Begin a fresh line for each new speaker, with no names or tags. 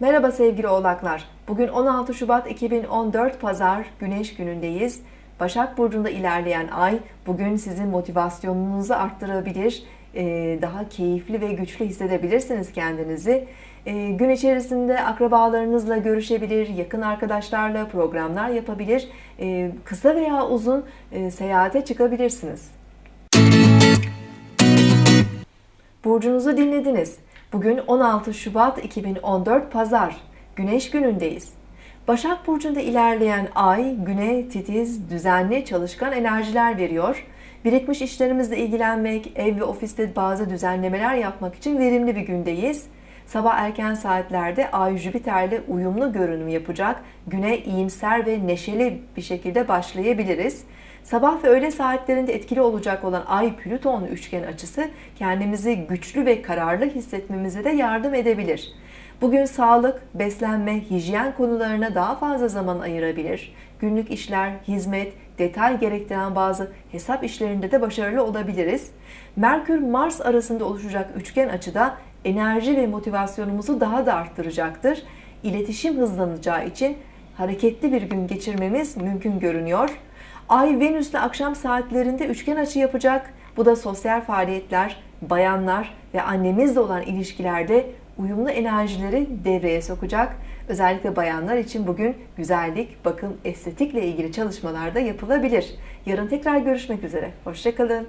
Merhaba sevgili oğlaklar. Bugün 16 Şubat 2014 Pazar Güneş günündeyiz. Başak Burcu'nda ilerleyen ay bugün sizin motivasyonunuzu arttırabilir, e, daha keyifli ve güçlü hissedebilirsiniz kendinizi. E, Gün içerisinde akrabalarınızla görüşebilir, yakın arkadaşlarla programlar yapabilir, e, kısa veya uzun seyahate çıkabilirsiniz. Burcunuzu dinlediniz. Bugün 16 Şubat 2014 Pazar. Güneş günündeyiz. Başak Burcu'nda ilerleyen ay güne titiz, düzenli, çalışkan enerjiler veriyor. Birikmiş işlerimizle ilgilenmek, ev ve ofiste bazı düzenlemeler yapmak için verimli bir gündeyiz. Sabah erken saatlerde Ay Jüpiter'le uyumlu görünüm yapacak. Güne iyimser ve neşeli bir şekilde başlayabiliriz. Sabah ve öğle saatlerinde etkili olacak olan Ay Plüton üçgen açısı kendimizi güçlü ve kararlı hissetmemize de yardım edebilir. Bugün sağlık, beslenme, hijyen konularına daha fazla zaman ayırabilir. Günlük işler, hizmet, detay gerektiren bazı hesap işlerinde de başarılı olabiliriz. Merkür-Mars arasında oluşacak üçgen açıda enerji ve motivasyonumuzu daha da arttıracaktır. İletişim hızlanacağı için hareketli bir gün geçirmemiz mümkün görünüyor. Ay Venüs'le akşam saatlerinde üçgen açı yapacak. Bu da sosyal faaliyetler, bayanlar ve annemizle olan ilişkilerde uyumlu enerjileri devreye sokacak. Özellikle bayanlar için bugün güzellik, bakım, estetikle ilgili çalışmalar da yapılabilir. Yarın tekrar görüşmek üzere. Hoşçakalın.